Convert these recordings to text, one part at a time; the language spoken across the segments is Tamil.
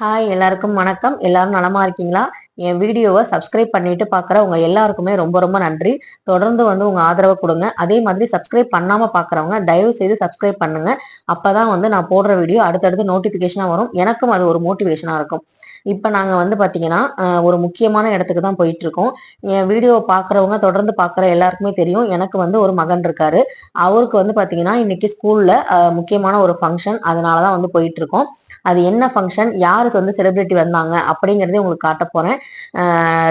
ஹாய் எல்லாருக்கும் வணக்கம். எல்லாரும் நலமா இருக்கீங்களா? என் வீடியோவை சப்ஸ்கிரைப் பண்ணிட்டு பார்க்குறவங்க எல்லாருக்குமே ரொம்ப ரொம்ப நன்றி. தொடர்ந்து வந்து உங்கள் ஆதரவை கொடுங்க. அதே மாதிரி சப்ஸ்கிரைப் பண்ணாமல் பார்க்குறவங்க தயவு செய்து சப்ஸ்கிரைப் பண்ணுங்க. அப்பதான் வந்து நான் போடுற வீடியோ அடுத்தடுத்து நோட்டிஃபிகேஷனாக வரும். எனக்கும் அது ஒரு மோட்டிவேஷனாக இருக்கும். இப்போ நாங்கள் வந்து பார்த்தீங்கன்னா ஒரு முக்கியமான இடத்துக்கு தான் போயிட்டுருக்கோம். என் வீடியோவை பார்க்குறவங்க தொடர்ந்து பார்க்குற எல்லாருக்குமே தெரியும். எனக்கு வந்து ஒரு மகன் இருக்காரு. அவருக்கு வந்து பார்த்தீங்கன்னா இன்னைக்கு ஸ்கூலில் முக்கியமான ஒரு ஃபங்க்ஷன் அதனால தான் வந்து போயிட்டுருக்கோம். அது என்ன ஃபங்க்ஷன் யார் வந்து செலிப்ரிட்டி வந்தாங்க? அப்படிங்கிறதே உங்களுக்கு காட்ட போகிறேன்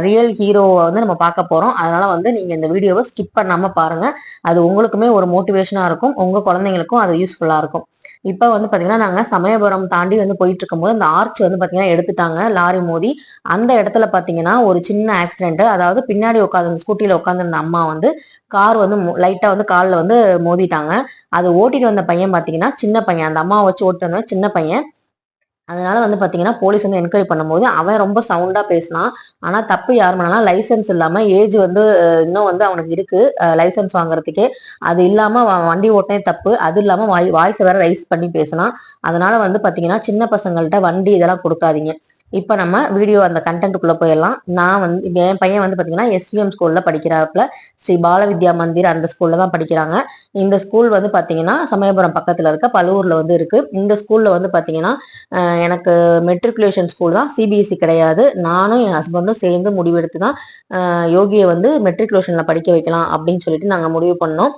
ரியல் ஹீரோவை வந்து நம்ம பார்க்க போறோம். அதனால வந்து நீங்க இந்த வீடியோவை ஸ்கிப் பண்ணாம பாருங்க. அது உங்களுக்குமே ஒரு மோட்டிவேஷனாக இருக்கும். உங்க குழந்தைங்களுக்கும் அது யூஸ்ஃபுல்லாக இருக்கும். இப்போ வந்து பாத்தீங்கன்னா நாங்கள் சமயபுரம் தாண்டி வந்து போயிட்டு இருக்கும்போது அந்த ஆர்ச் வந்து பார்த்தீங்கன்னா எடுத்துட்டாங்க. லாரி மோதி. அந்த இடத்துல பார்த்தீங்கன்னா ஒரு சின்ன ஆக்சிடென்ட் அதாவது பின்னாடி உட்காந்து ஸ்கூட்டியில் உட்காந்துருந்த அம்மா வந்து கார் வந்து லைட்டாக வந்து காலில் வந்து மோதிட்டாங்க. அது ஓட்டிட்டு வந்த பையன் பார்த்தீங்கன்னா சின்ன பையன். அந்த அம்மாவை வச்சு ஓட்டு வந்த சின்ன பையன். அதனால வந்து பார்த்தீங்கன்னா போலீஸ் வந்து என்கொயரி பண்ணும்போது அவன் ரொம்ப சவுண்டாக பேசினான் ஆனால் தப்பு யார் பண்ணலாம் லைசென்ஸ் இல்லாமல் ஏஜ் வந்து இன்னும் வந்து அவனுக்கு இருக்குது லைசென்ஸ் வாங்குறதுக்கே. அது இல்லாமல் வண்டி ஓட்டினே தப்பு. அது இல்லாமல் வாய் வாய்ஸ் வேற ரைஸ் பண்ணி பேசினான் அதனால வந்து பார்த்தீங்கன்னா சின்ன பசங்கள்கிட்ட வண்டி இதெல்லாம் கொடுக்காதீங்க. இப்போ நம்ம வீடியோ அந்த கண்டென்ட்டுக்குள்ளே போயிடலாம். நான் வந்து என் பையன் வந்து பார்த்தீங்கன்னா எஸ்விஎம் ஸ்கூலில் படிக்கிறாப்புல. ஸ்ரீ பாலவித்யா மந்திர் அந்த ஸ்கூலில் தான் படிக்கிறாங்க. இந்த ஸ்கூல் வந்து பார்த்தீங்கன்னா சமயபுரம் பக்கத்தில் இருக்க பழுவூரில் வந்து இருக்குது இந்த ஸ்கூலில் வந்து பார்த்தீங்கன்னா எனக்கு மெட்ரிகுலேஷன் ஸ்கூல் தான். சிபிஎஸ்சி கிடையாது. நானும் என் ஹஸ்பண்டும் சேர்ந்து முடிவெடுத்து தான் யோகியை வந்து மெட்ரிகுலேஷனில் படிக்க வைக்கலாம் அப்படின்னு சொல்லிட்டு நாங்கள் முடிவு பண்ணோம்.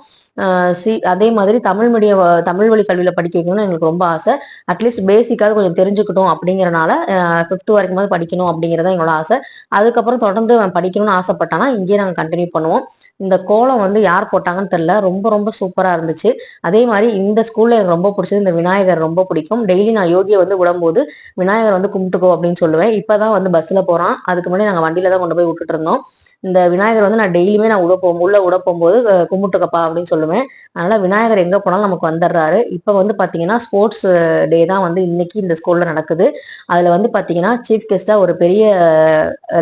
சி அதே மாதிரி தமிழ் மீடியம் தமிழ் வழி கல்வியில் படிக்க வைக்கணும்னு எங்களுக்கு ரொம்ப ஆசை. அட்லீஸ்ட் பேசிக்காவது கொஞ்சம் தெரிஞ்சுக்கிட்டோம் அப்படிங்கிறனால ஃபிஃப்த் வரைக்கும் படிக்கணும் அப்படிங்கறத எங்களோட ஆசை. அதுக்கப்புறம் தொடர்ந்து அவன் படிக்கணும்னு ஆசைப்பட்டானா இங்கேயே நாங்கள் கண்டினியூ பண்ணுவோம். இந்த கோலம் வந்து யார் போட்டாங்கன்னு தெரில ரொம்ப ரொம்ப சூப்பராக இருந்துச்சு. அதே மாதிரி இந்த ஸ்கூலில் எனக்கு ரொம்ப பிடிச்சது இந்த விநாயகர் ரொம்ப பிடிக்கும். டெய்லி நான் யோகியை வந்து விடும்போது விநாயகர் வந்து கும்பிட்டுக்கோ அப்படின்னு சொல்லுவேன். இப்போ தான் வந்து பஸ்ஸில் போகிறான் அதுக்கு முன்னாடி நாங்கள் வண்டியில் தான் கொண்டு போய் விட்டுட்டு இருந்தோம். இந்த விநாயகர் வந்து நான் டெய்லியுமே நான் உட போகும் உள்ள உட போகும்போது கும்பிட்டுக்கப்பா அப்படின்னு சொல்லுவேன். அதனால விநாயகர் எங்கே போனாலும் நமக்கு வந்துடுறாரு. இப்போ வந்து பார்த்தீங்கன்னா ஸ்போர்ட்ஸ் டே தான் வந்து இன்னைக்கு இந்த ஸ்கூலில் நடக்குது. அதில் வந்து பார்த்தீங்கன்னா சீஃப் கெஸ்ட்டாக ஒரு பெரிய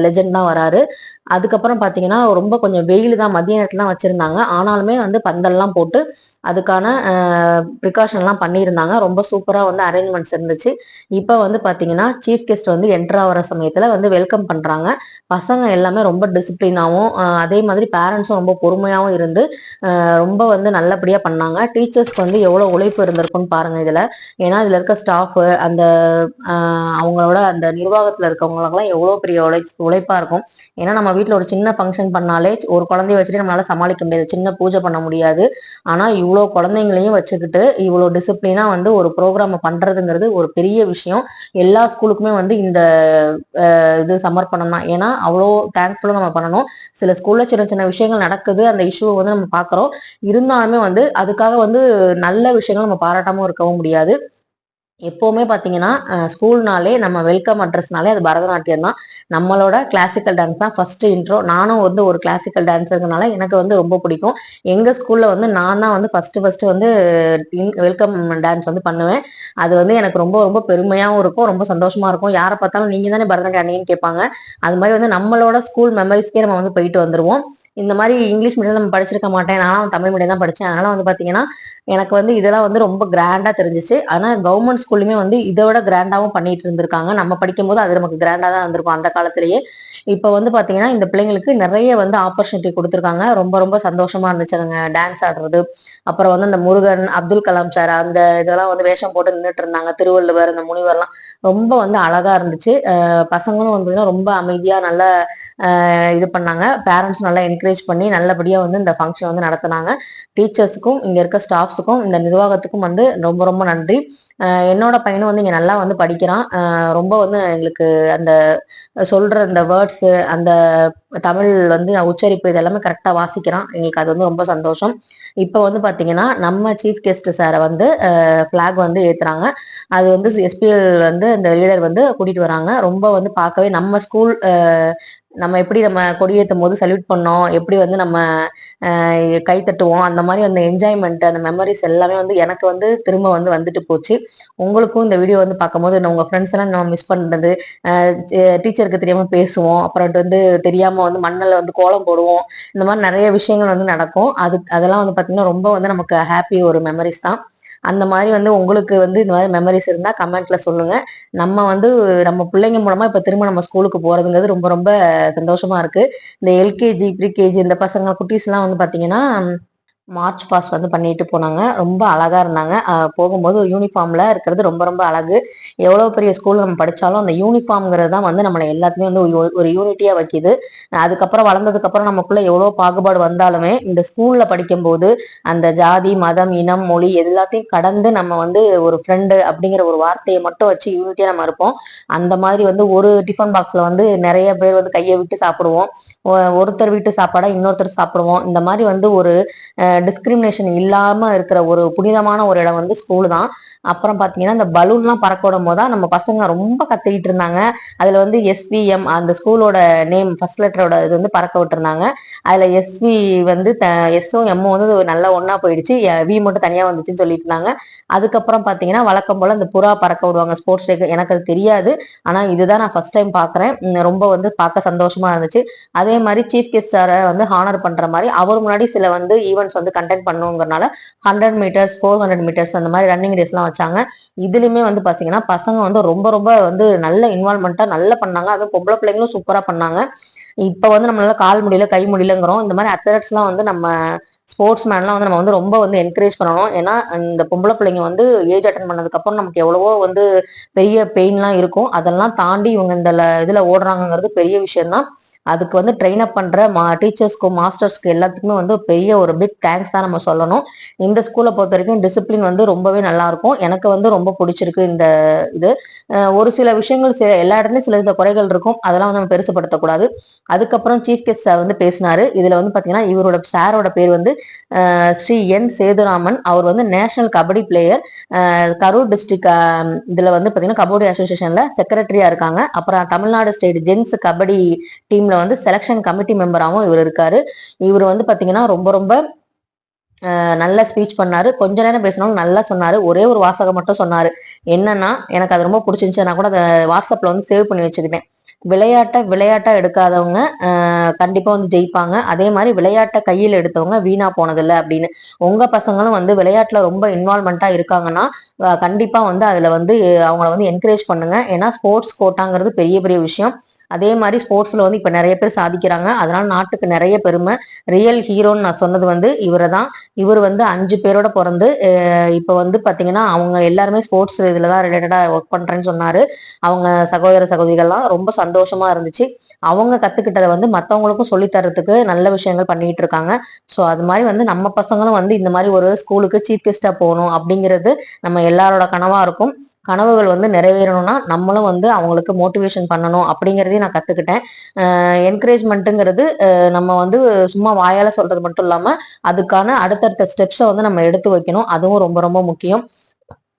லெஜெண்ட் தான் வராரு. அதுக்கப்புறம் பார்த்தீங்கன்னா ரொம்ப கொஞ்சம் வெயில் தான் மதிய நேரத்தில் தான் ஆனாலுமே வந்து பந்தல்லாம் போட்டு அதுக்கான ப்ரிகாஷன்லாம் பண்ணியிருந்தாங்க. ரொம்ப சூப்பராக வந்து அரேஞ்ச்மெண்ட்ஸ் இருந்துச்சு. இப்போ வந்து பார்த்தீங்கன்னா சீஃப் கெஸ்ட் வந்து என்ட்ரு ஆகிற சமயத்தில் வந்து வெல்கம் பண்ணுறாங்க பசங்க எல்லாமே ரொம்ப டிசிப்ளினாகவும் அதே மாதிரி பேரண்ட்ஸும் ரொம்ப பொறுமையாகவும் இருந்து ரொம்ப வந்து நல்லபடியாக பண்ணாங்க. டீச்சர்ஸ்க்கு வந்து எவ்வளோ உழைப்பு இருந்திருக்குன்னு பாருங்கள் இதில். ஏன்னா இதில் இருக்க ஸ்டாஃபு அந்த அவங்களோட அந்த நிர்வாகத்தில் இருக்கவங்களுக்கெல்லாம் எவ்வளோ பெரிய உழை உழைப்பாக இருக்கும். ஏன்னா நம்ம வீட்டில் ஒரு சின்ன ஃபங்க்ஷன் பண்ணாலே ஒரு குழந்தைய வச்சுட்டு நம்மளால சமாளிக்க முடியாது. சின்ன பூஜை பண்ண முடியாது. ஆனால் இவ்வளோ குழந்தைங்களையும் வச்சுக்கிட்டு இவ்வளோ டிசிப்ளினாக வந்து ஒரு ப்ரோக்ராம் பண்ணுறதுங்கிறது ஒரு பெரிய விஷயம். எல்லா ஸ்கூலுக்குமே வந்து இந்த இது சமர்ப்பணம் தான். ஏன்னா அவ்வளோ தேங்க்ஃபுல்லாக நம்ம பண்ணணும். சில ஸ்கூலில் சின்ன சின்ன விஷயங்கள் நடக்குது. அந்த இஷ்யூவை வந்து நம்ம பார்க்குறோம் இருந்தாலுமே வந்து அதுக்காக வந்து நல்ல விஷயங்கள் நம்ம பாராட்டாமல் இருக்கவும் முடியாது. எப்போவுமே பார்த்தீங்கன்னா ஸ்கூல்னாலே நம்ம வெல்கம் அட்ரஸ்னாலே அது பரதநாட்டியம் தான். நம்மளோட கிளாசிக்கல் டான்ஸ் தான் ஃபர்ஸ்ட் இன்ட்ரோ நானும் வந்து ஒரு கிளாசிக்கல் டான்ஸர்னால எனக்கு வந்து ரொம்ப பிடிக்கும். எங்கள் ஸ்கூலில் வந்து நான் தான் வந்து ஃபஸ்ட்டு ஃபஸ்ட்டு வந்து வெல்கம் டான்ஸ் வந்து பண்ணுவேன். அது வந்து எனக்கு ரொம்ப ரொம்ப பெருமையாகவும் இருக்கும் ரொம்ப சந்தோஷமாக இருக்கும். யாரை பார்த்தாலும் நீங்கள் தானே பரதநாட்டியம் அணின்னு கேட்பாங்க. அது மாதிரி வந்து நம்மளோட ஸ்கூல் மெமரிஸ்க்கே நம்ம வந்து போயிட்டு வந்துடுவோம் இந்த மாதிரி இங்கிலீஷ் மீடியம் நம்ம படிச்சிருக்க மாட்டேன். நானும் தமிழ் மீடியம் தான் படிச்சேன். அதனால வந்து பார்த்தீங்கன்னா எனக்கு வந்து இதெல்லாம் வந்து ரொம்ப கிராண்டாக தெரிஞ்சுச்சு. ஆனால் கவர்மெண்ட் ஸ்கூல்லுமே வந்து இதை விட கிராண்டாகவும் பண்ணிட்டு இருந்திருக்காங்க. நம்ம படிக்கும் போது அது நமக்கு கிராண்டாக தான் இருந்திருக்கும் அந்த காலத்திலேயே. இப்போ வந்து பார்த்தீங்கன்னா இந்த பிள்ளைங்களுக்கு நிறைய வந்து ஆப்பர்ச்சுனிட்டி கொடுத்துருக்காங்க. ரொம்ப ரொம்ப சந்தோஷமா இருந்துச்சு. அதுங்க டான்ஸ் ஆடுறது அப்புறம் வந்து அந்த முருகன் அப்துல் கலாம் சார் அந்த இதெல்லாம் வந்து வேஷம் போட்டு நின்றுட்டு இருந்தாங்க. திருவள்ளுவர் இந்த முனிவர்லாம். ரொம்ப வந்து அழகா இருந்துச்சு. பசங்களும் வந்து ரொம்ப அமைதியா நல்லா இது பண்ணாங்க. பேரண்ட்ஸ் நல்லா என்கரேஜ் பண்ணி நல்லபடியா வந்து இந்த ஃபங்க்ஷன் வந்து நடத்தினாங்க. டீச்சர்ஸுக்கும் இங்க இருக்க ஸ்டாஃப்ஸுக்கும் இந்த நிர்வாகத்துக்கும் வந்து ரொம்ப ரொம்ப நன்றி. என்னோட பையனும் வந்து இங்கே நல்லா வந்து படிக்கிறான். ரொம்ப வந்து எங்களுக்கு அந்த சொல்கிற அந்த வேர்ட்ஸு அந்த தமிழ் வந்து உச்சரிப்பு இதெல்லாமே கரெக்டாக வாசிக்கிறான். எங்களுக்கு அது வந்து ரொம்ப சந்தோஷம். இப்போ வந்து பார்த்தீங்கன்னா நம்ம சீஃப் கெஸ்ட் சாரை வந்து ஃப்ளாக் வந்து ஏற்றுறாங்க அது வந்து எஸ்பிஎல் வந்து அந்த லீடர் வந்து கூட்டிகிட்டு வராங்க. ரொம்ப வந்து பார்க்கவே நம்ம ஸ்கூல் நம்ம எப்படி நம்ம கொடியேற்றும் போது சல்யூட் பண்ணோம் எப்படி வந்து நம்ம கை தட்டுவோம் அந்த மாதிரி அந்த என்ஜாய்மெண்ட் அந்த மெமரிஸ் எல்லாமே வந்து எனக்கு வந்து திரும்ப வந்து வந்துட்டு போச்சு. உங்களுக்கும் இந்த வீடியோ வந்து பார்க்கும்போது நான் உங்க ஃப்ரெண்ட்ஸ் எல்லாம் நம்ம மிஸ் பண்ணுறது டீச்சருக்கு தெரியாம பேசுவோம் அப்புறம் வந்து தெரியாம வந்து மண்ணில் வந்து கோலம் போடுவோம் இந்த மாதிரி நிறைய விஷயங்கள் வந்து நடக்கும். அது அதெல்லாம் வந்து பார்த்திங்கன்னா ரொம்ப வந்து நமக்கு ஹாப்பி ஒரு மெமரிஸ் தான். அந்த மாதிரி வந்து உங்களுக்கு வந்து இந்த மாதிரி மெமரிஸ் இருந்தால் கமெண்ட்ல சொல்லுங்க. நம்ம வந்து நம்ம பிள்ளைங்க மூலமா இப்போ திரும்ப நம்ம ஸ்கூலுக்கு போறதுங்கிறது ரொம்ப ரொம்ப சந்தோஷமா இருக்கு. இந்த எல்கேஜி ப்ரீகேஜி இந்த பசங்க குட்டீஸ்லாம் வந்து பார்த்தீங்கன்னா மார்ச் பாஸ் வந்து பண்ணிட்டு போனாங்க. ரொம்ப அழகா இருந்தாங்க. போகும்போது யூனிஃபார்ம்ல இருக்கிறது ரொம்ப ரொம்ப அழகு. எவ்வளவு பெரிய ஸ்கூல் நம்ம படிச்சாலும் அந்த யூனிஃபார்ம்ங்கிறது தான் வந்து நம்மளை எல்லாத்துமே வந்து ஒரு- யூனிட்டியாக யூனிட்டியா வைக்குது. அதுக்கப்புறம் வளர்ந்ததுக்கு அப்புறம் நமக்குள்ள எவ்வளவு பாகுபாடு வந்தாலுமே இந்த ஸ்கூல்ல படிக்கும்போது அந்த ஜாதி மதம் இனம் மொழி எல்லாத்தையும் கடந்து நம்ம வந்து ஒரு ஃப்ரெண்டு அப்படிங்கிற ஒரு வார்த்தையை மட்டும் வச்சு யூனிட்டியா நம்ம இருப்போம். அந்த மாதிரி வந்து ஒரு டிஃபன் பாக்ஸ்ல வந்து நிறைய பேர் வந்து கையை விட்டு சாப்பிடுவோம். ஒருத்தர் வீட்டு சாப்பாடா இன்னொருத்தர் சாப்பிடுவோம். இந்த மாதிரி வந்து ஒரு டிஸ்கிரிமினேஷன் இல்லாம இருக்கிற ஒரு புனிதமான ஒரு இடம் வந்து ஸ்கூல் தான். அப்புறம் பார்த்தீங்கன்னா இந்த பலூன்லாம் பறக்க விடும் போது தான் நம்ம பசங்க ரொம்ப கத்திக்கிட்டு இருந்தாங்க. அதில் வந்து எஸ்விஎம் அந்த ஸ்கூலோட நேம் ஃபர்ஸ்ட் லெட்டரோட இது வந்து பறக்க விட்டுருந்தாங்க. அதில் எஸ்வி வந்து த எஸ்ஓ எம்ஓ வந்து நல்லா ஒன்றா போயிடுச்சு. வி மட்டும் தனியாக வந்துச்சுன்னு சொல்லிட்டு இருந்தாங்க. அதுக்கப்புறம் பார்த்தீங்கன்னா வழக்கம் போல அந்த புறா பறக்க விடுவாங்க ஸ்போர்ட்ஸ் டேக்கு எனக்கு அது தெரியாது. ஆனால் இதுதான் நான் ஃபர்ஸ்ட் டைம் பார்க்குறேன் ரொம்ப வந்து பார்க்க சந்தோஷமாக இருந்துச்சு. அதே மாதிரி சீஃப் கெஸ்ட் சாரை வந்து ஹானர் பண்ணுற மாதிரி அவர் முன்னாடி சில வந்து ஈவெண்ட்ஸ் வந்து conduct பண்ணுங்கிறனால hundred metres four hundred metres அந்த மாதிரி ரன்னிங் ரேஸ்லாம் வச்சாங்க இதுலயுமே வந்து பாத்தீங்கன்னா பசங்க வந்து ரொம்ப ரொம்ப வந்து நல்ல இன்வால்மெண்ட்டா நல்லா பண்ணாங்க. அதுவும் பொம்பளை பிள்ளைங்களும் சூப்பரா பண்ணாங்க. இப்ப வந்து நம்மளால கால் முடியல கை முடியலங்கிறோம். இந்த மாதிரி அத்லெட்ஸ்லாம் வந்து நம்ம ஸ்போர்ட்ஸ் மேன்லாம் வந்து நம்ம வந்து ரொம்ப வந்து என்கரேஜ் பண்ணணும். ஏன்னா இந்த பொம்பளை பிள்ளைங்க வந்து ஏஜ் அட்டன் பண்ணதுக்கு அப்புறம் நமக்கு எவ்வளவோ வந்து பெரிய பெயின்லாம் இருக்கும். அதெல்லாம் தாண்டி இவங்க இந்த இதில் இதுல ஓடுறாங்கங்கிறது பெரிய விஷயம்தான். அதுக்கு வந்து ட்ரெயின் அப் பண்ணுற மா டீச்சர்ஸ்க்கும் மாஸ்டர்ஸ்க்கு எல்லாத்துக்குமே வந்து பெரிய ஒரு பிக் தேங்க்ஸ் தான் நம்ம சொல்லணும். இந்த ஸ்கூலை பொறுத்த வரைக்கும் டிசிப்ளின் வந்து ரொம்பவே நல்லாயிருக்கும் எனக்கு வந்து ரொம்ப பிடிச்சிருக்கு இந்த இது. ஒரு சில விஷயங்கள் சில எல்லா இடத்துலையும் சில இந்த குறைகள் இருக்கும். அதெல்லாம் வந்து நம்ம பெருசுப்படுத்தக்கூடாது. அதுக்கப்புறம் சீஃப் கெஸ்ட் சார் வந்து பேசினார். இதில் வந்து பார்த்தீங்கன்னா இவரோட சாரோட பேர் வந்து ஸ்ரீ என் சேதுராமன். அவர் வந்து national kabaddi player Karur district இதில் வந்து பார்த்தீங்கன்னா கபடி அசோசியேஷனில் செக்ரட்டரியாக இருக்காங்க. அப்புறம் தமிழ்நாடு ஸ்டேட் ஜென்ஸ் கபடி டீமில் வந்து செலெக்ஷன் கமிட்டி மெம்பராகவும் இவர் இருக்காரு. இவர் வந்து பாத்தீங்கன்னா ரொம்ப ரொம்ப நல்லா நல்ல ஸ்பீச் பண்ணாரு. கொஞ்ச நேரம் பேசினாலும் நல்லா சொன்னாரு. ஒரே ஒரு வாசகம் மட்டும் சொன்னாரு. என்னன்னா எனக்கு அது ரொம்ப பிடிச்சிருந்துச்சு. நான் கூட அதை வாட்ஸ்அப்ல வந்து சேவ் பண்ணி வச்சுக்கிட்டேன். விளையாட்டை விளையாட்டா எடுக்காதவங்க கண்டிப்பா வந்து ஜெயிப்பாங்க. அதே மாதிரி விளையாட்டை கையில் எடுத்தவங்க வீணா போனதில்லை அப்படின்னு. உங்க பசங்களும் வந்து விளையாட்டுல ரொம்ப இன்வால்மெண்டா இருக்காங்கன்னா கண்டிப்பா வந்து அதுல வந்து அவங்கள வந்து என்கரேஜ் பண்ணுங்க. ஏன்னா ஸ்போர்ட்ஸ் கோட்டாங்கிறது பெரிய பெரிய விஷயம். அதே மாதிரி ஸ்போர்ட்ஸில் வந்து இப்போ நிறைய பேர் சாதிக்கிறாங்க. அதனால் நாட்டுக்கு நிறைய பெருமை. ரியல் ஹீரோன்னு நான் சொன்னது வந்து இவரை தான் இவர் வந்து அஞ்சு பேரோட பிறந்து இப்போ வந்து பார்த்தீங்கன்னா அவங்க எல்லாருமே ஸ்போர்ட்ஸ் இதில் தான் ரிலேட்டடாக ஒர்க் பண்ணுறேன்னு சொன்னார். அவங்க சகோதர சகோதரிகள்லாம் ரொம்ப சந்தோஷமாக இருந்துச்சு. அவங்க கத்துக்கிட்டதை வந்து மற்றவங்களுக்கும் சொல்லி தரத்துக்கு நல்ல விஷயங்கள் பண்ணிட்டு இருக்காங்க. ஸோ அது மாதிரி வந்து நம்ம பசங்களும் வந்து இந்த மாதிரி ஒரு ஸ்கூலுக்கு சீஃப் கெஸ்டா போகணும் அப்படிங்கிறது நம்ம எல்லாரோட கனவா இருக்கும். கனவுகள் வந்து நிறைவேறணும்னா நம்மளும் வந்து அவங்களுக்கு மோட்டிவேஷன் பண்ணணும் அப்படிங்கிறதையும் நான் கத்துக்கிட்டேன். என்கரேஜ்மெண்ட்டுங்கிறது நம்ம வந்து சும்மா வாயால சொல்றது மட்டும் இல்லாம அதுக்கான அடுத்தடுத்த ஸ்டெப்ஸை வந்து நம்ம எடுத்து வைக்கணும். அதுவும் ரொம்ப ரொம்ப முக்கியம்.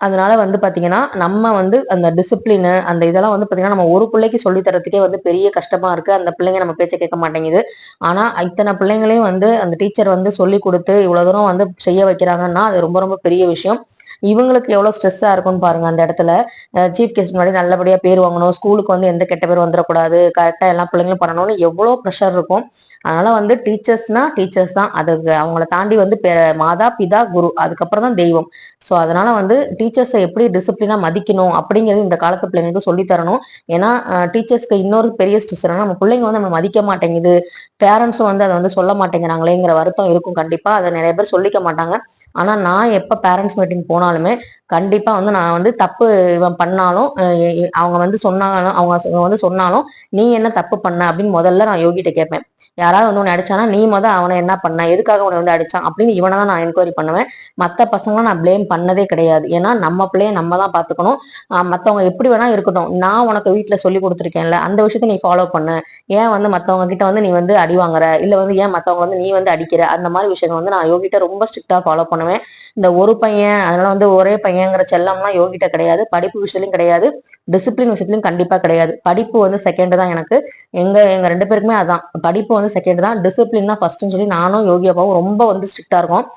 அதனால வந்து பாத்தீங்கன்னா நம்ம வந்து அந்த டிசிப்ளின் அந்த இதெல்லாம் வந்து பாத்தீங்கன்னா நம்ம ஒரு பிள்ளைக்கு சொல்லி தரத்துக்கே வந்து பெரிய கஷ்டமா இருக்கு. அந்த பிள்ளைங்க நம்ம பேச்சை கேட்க மாட்டேங்குது. ஆனா இத்தனை பிள்ளைங்களையும் வந்து அந்த டீச்சர் வந்து சொல்லி கொடுத்து இவ்வளவு தூரம் வந்து செய்ய வைக்கிறாங்கன்னா அது ரொம்ப ரொம்ப பெரிய விஷயம். இவங்களுக்கு எவ்வளோ ஸ்ட்ரெஸ்ஸாக இருக்கும்னு பாருங்க அந்த இடத்துல. சீஃப் கெஸ்ட் முன்னாடி நல்லபடியாக பேர் வாங்கணும். ஸ்கூலுக்கு வந்து எந்த கெட்ட பேர் வந்துடக்கூடாது கரெக்டாக எல்லா பிள்ளைங்களும் பண்ணணும்னு எவ்வளோ ப்ரெஷர் இருக்கும். அதனால வந்து டீச்சர்ஸ்னா டீச்சர்ஸ் தான். அதுக்கு அவங்கள தாண்டி வந்து பெ- மாதா பிதா குரு. அதுக்கப்புறம் தான் தெய்வம். ஸோ அதனால வந்து டீச்சர்ஸை எப்படி டிசிப்ளினா மதிக்கணும் அப்படிங்கிறது இந்த காலத்து பிள்ளைங்களுக்கு சொல்லி தரணும். ஏன்னா டீச்சர்ஸ்க்கு இன்னொரு பெரிய ஸ்ட்ரெஸ் நம்ம பிள்ளைங்க வந்து நம்ம மதிக்க மாட்டேங்குது. பேரண்ட்ஸும் வந்து அதை வந்து சொல்ல மாட்டேங்கிறாங்களேங்கிற வருத்தம் இருக்கும் கண்டிப்பா. அதை நிறைய பேர் சொல்லிக்க மாட்டாங்க. ஆனா நான் எப்ப பேரண்ட்ஸ் மீட்டிங் போனாலுமே கண்டிப்பா வந்து நான் வந்து தப்பு இவன் பண்ணாலும் அவங்க வந்து சொன்னாலும் அவங்க வந்து சொன்னாலும் நீ என்ன தப்பு பண்ண அப்படின்னு முதல்ல நான் யோகிட்ட கேட்பேன். யாராவது வந்து உன்னை அடிச்சானா நீ முத அவனை என்ன பண்ண எதுக்காக உன்னை வந்து அடிச்சான் அப்படின்னு இவனை தான் நான் என்கொயரி பண்ணுவேன். மத்த பசங்களும் நான் ப்ளேம் பண்ணதே கிடையாது. ஏன்னா நம்ம பிள்ளைய நம்ம தான் பாத்துக்கணும் ஆஹ் மத்தவங்க எப்படி வேணா இருக்கட்டும். நான் உனக்கு வீட்டில் சொல்லி கொடுத்துருக்கேன்ல அந்த விஷயத்த நீ ஃபாலோ பண்ணு. ஏன் வந்து மத்தவங்க கிட்ட வந்து நீ வந்து அடி வாங்குற? இல்ல வந்து ஏன் மத்தவங்க வந்து நீ வந்து அடிக்கிற? அந்த மாதிரி விஷயங்கள் வந்து நான் யோகிட்ட ரொம்ப ஸ்ட்ரிக்டாக ஃபாலோ பண்ணுவேன். இந்த ஒரு பையன் அதனால வந்து ஒரே பையங்கிற செல்லம்லாம் யோகிட்ட கிடையாது. படிப்பு விஷயத்துலையும் கிடையாது. டிசிப்ளின் விஷயத்துலயும் கண்டிப்பா கிடையாது. படிப்பு வந்து செகண்ட் தான் எனக்கு. எங்க எங்க ரெண்டு பேருக்குமே அதான். படிப்பு வந்து செகண்ட் தான். டிசிப்ளின் தான் ஃபர்ஸ்ட்னு சொல்லி நானும் யோகி அப்பாவும் ரொம்ப வந்து ஸ்ட்ரிக்டா இருக்கும்.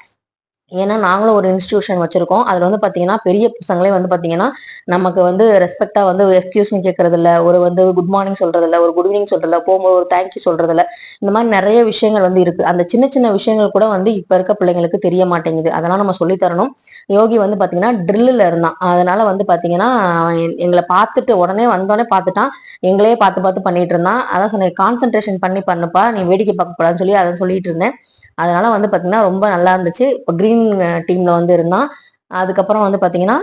ஏன்னா நாங்களும் ஒரு இன்ஸ்டியூஷன் வச்சிருக்கோம். அதுல வந்து பாத்தீங்கன்னா பெரிய பசங்களே வந்து பாத்தீங்கன்னா நமக்கு வந்து ரெஸ்பெக்டா வந்து எக்ஸ்கியூஸ் மீ கேட்கறது இல்ல ஒரு வந்து குட் மார்னிங் சொல்றது இல்ல ஒரு குட் ஈவினிங் சொல்றது இல்ல போகும்போது ஒரு தேங்க்யூ சொல்றது இல்ல இந்த மாதிரி நிறைய விஷயங்கள் வந்து இருக்கு. அந்த சின்ன சின்ன விஷயங்கள் கூட வந்து இப்ப இருக்க பிள்ளைங்களுக்கு தெரிய மாட்டேங்குது. அதெல்லாம் நம்ம சொல்லி தரணும். யோகி வந்து பாத்தீங்கன்னா ட்ரில்லில் இருந்தான். அதனால வந்து பாத்தீங்கன்னா எங்களை பார்த்துட்டு உடனே வந்தோடனே பார்த்துட்டான் எங்களையே பார்த்து பார்த்து பண்ணிட்டு இருந்தான். அதான் சொன்னேன் கான்சென்ட்ரேஷன் பண்ணி பண்ணுப்பா நீ வேடிக்கை பார்க்க கூடாதுன்னு சொல்லி அதை சொல்லிட்டு இருந்தேன். அதனால வந்து பார்த்தீங்கன்னா ரொம்ப நல்லா இருந்துச்சு. இப்போ க்ரீன் டீமில் வந்து இருந்தான். அதுக்கப்புறம் வந்து பார்த்தீங்கன்னா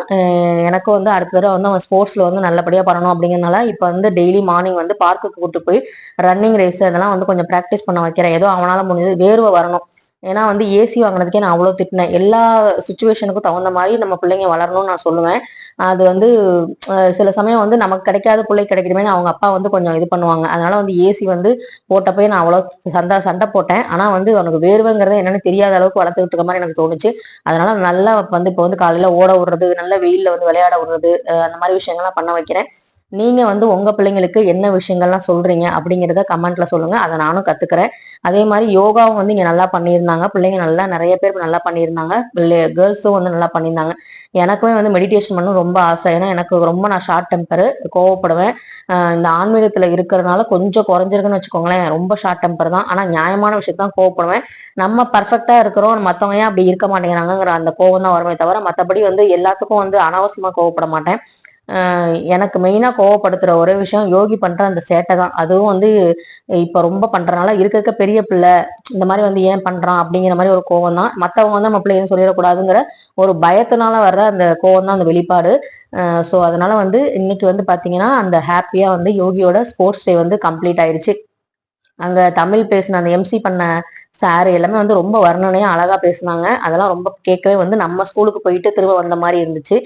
எனக்கும் வந்து அடுத்த தடவை வந்து அவன் ஸ்போர்ட்ஸில் வந்து நல்லபடியாக பண்ணணும் அப்படிங்கிறனால இப்போ வந்து டெய்லி மார்னிங் வந்து பார்க்குக்கு கூட்டு போய் ரன்னிங் ரேஸ் அதெல்லாம் வந்து கொஞ்சம் ப்ராக்டிஸ் பண்ண வைக்கிறேன். ஏதோ அவனால் முடிஞ்சது வேர்வை வரணும். ஏன்னா வந்து ஏசி வாங்கினதுக்கே நான் அவ்வளோ திட்டினேன். எல்லா சுச்சுவேஷனுக்கும் தகுந்த மாதிரி நம்ம பிள்ளைங்க வளரணும்னு நான் சொல்லுவேன். அது வந்து சில சமயம் வந்து நமக்கு கிடைக்காத பிள்ளை கிடைக்கணுமே அவங்க அப்பா வந்து கொஞ்சம் இது பண்ணுவாங்க. அதனால வந்து ஏசி வந்து போட்டப்பே நான் அவ்வளோ சண்டை சண்டை போட்டேன். ஆனால் வந்து அவனுக்கு வேர்வைங்கிறது என்னன்னு தெரியாத அளவுக்கு வளர்த்துக்கிட்டு இருக்க மாதிரி எனக்கு தோணுச்சு. அதனால நல்லா வந்து இப்போ வந்து காலையில் ஓட விடுறது நல்ல வெயிலில் வந்து விளையாட விடுறது அந்த மாதிரி விஷயங்கள்லாம் பண்ண வைக்கிறேன். நீங்கள் வந்து உங்கள் பிள்ளைங்களுக்கு என்ன விஷயங்கள்லாம் சொல்கிறீங்க அப்படிங்கிறத கமெண்ட்டில் சொல்லுங்கள் அதை நானும் கற்றுக்கிறேன் அதே மாதிரி யோகாவும் வந்து இங்கே நல்லா பண்ணியிருந்தாங்க. பிள்ளைங்க நல்லா நிறைய பேர் நல்லா பண்ணியிருந்தாங்க. கேர்ள்ஸும் வந்து நல்லா பண்ணியிருந்தாங்க. எனக்குமே வந்து மெடிடேஷன் பண்ண ரொம்ப ஆசை. ஏன்னா எனக்கு ரொம்ப நான் ஷார்ட் டெம்பர் கோவப்படுவேன். இந்த ஆன்மீகத்தில் இருக்கிறதுனால கொஞ்சம் குறைஞ்சிருக்குன்னு வச்சுக்கோங்களேன். ரொம்ப ஷார்ட் டெம்பர் தான். ஆனால் நியாயமான விஷயத்தான் கோவப்படுவேன். நம்ம பர்ஃபெக்டாக இருக்கிறோம். மற்றவங்க ஏன் அப்படி இருக்க மாட்டேங்கிறாங்கிற அந்த கோவம் தான் வருமே தவிர மற்றபடி வந்து எல்லாத்துக்கும் வந்து அனாவசியமாக கோவப்பட மாட்டேன். எனக்கு மெயினாக கோவப்படுத்துகிற ஒரே விஷயம் யோகி பண்ணுற அந்த சேட்டை தான். அதுவும் வந்து இப்போ ரொம்ப பண்ணுறனால இருக்க இருக்க பெரிய பிள்ளை இந்த மாதிரி வந்து ஏன் பண்ணுறான் அப்படிங்கிற மாதிரி ஒரு கோவம் தான். மற்றவங்க வந்து நம்ம பிள்ளைங்க சொல்லிடக்கூடாதுங்கிற ஒரு பயத்தினால வர்ற அந்த கோவம் தான் அந்த வெளிப்பாடு. ஸோ அதனால வந்து இன்னைக்கு வந்து பார்த்தீங்கன்னா அந்த ஹாப்பியாக வந்து யோகியோட ஸ்போர்ட்ஸ் டே வந்து கம்ப்ளீட் ஆயிடுச்சு அங்கே தமிழ் பேசின அந்த எம்சி பண்ண சார் எல்லாமே வந்து ரொம்ப வர்ணனையாக அழகாக பேசினாங்க. அதெல்லாம் ரொம்ப கேட்கவே வந்து நம்ம ஸ்கூலுக்கு போயிட்டு திரும்ப வந்த மாதிரி இருந்துச்சு.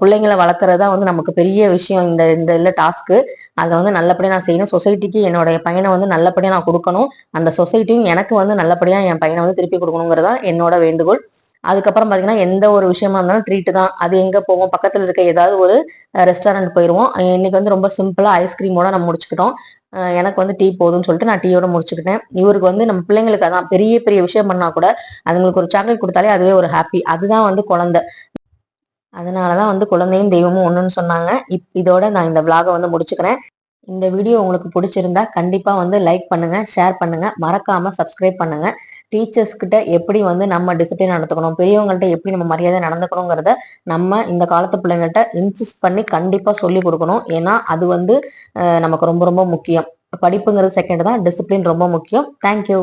பிள்ளைங்களை வளர்க்குறது தான் வந்து நமக்கு பெரிய விஷயம் இந்த இந்த இல்லை டாஸ்க்கு அதை வந்து நல்லபடியாக நான் செய்யணும். சொசைட்டிக்கு என்னுடைய பையனை வந்து நல்லபடியாக நான் கொடுக்கணும். அந்த சொசைட்டியும் எனக்கு வந்து நல்லபடியாக என் பையனை வந்து திருப்பி கொடுக்கணுங்கிறதா என்னோட வேண்டுகோள். அதுக்கப்புறம் பார்த்தீங்கன்னா எந்த ஒரு விஷயமா இருந்தாலும் ட்ரீட் தான். அது எங்கே போவோம்? பக்கத்தில் இருக்க ஏதாவது ஒரு ரெஸ்டாரண்ட் போயிடுவோம் இன்னைக்கு வந்து ரொம்ப சிம்பிளாக ஐஸ்கிரீமோட நம்ம முடிச்சுக்கிட்டோம். எனக்கு வந்து டீ போதும்னு சொல்லிட்டு நான் டீயோட முடிச்சுக்கிட்டேன். இவருக்கு வந்து நம்ம பிள்ளைங்களுக்கு அதான் பெரிய பெரிய விஷயம் பண்ணா கூட அதுங்களுக்கு ஒரு சாக்லேட் கொடுத்தாலே அதுவே ஒரு ஹாப்பி அதுதான் வந்து குழந்தை. அதனால தான் வந்து குழந்தையும் தெய்வமும் ஒன்றுன்னு சொன்னாங்க. இப் இதோட நான் இந்த விலாகை வந்து முடிச்சுக்கிறேன். இந்த வீடியோ உங்களுக்கு பிடிச்சிருந்தா கண்டிப்பாக வந்து லைக் பண்ணுங்கள் ஷேர் பண்ணுங்கள் மறக்காமல் சப்ஸ்கிரைப் பண்ணுங்கள் டீச்சர்ஸ்கிட்ட எப்படி வந்து நம்ம டிசிப்ளின் நடந்துக்கணும் பெரியவங்கள்ட்ட எப்படி நம்ம மரியாதை நடந்துக்கணுங்கிறத நம்ம இந்த காலத்து பிள்ளைங்கள்ட்ட இன்சிஸ்ட் பண்ணி கண்டிப்பாக சொல்லி கொடுக்கணும். ஏன்னா அது வந்து நமக்கு ரொம்ப ரொம்ப முக்கியம். படிப்புங்கிறது செகண்ட் தான் டிசிப்ளின் ரொம்ப முக்கியம். தேங்க்யூ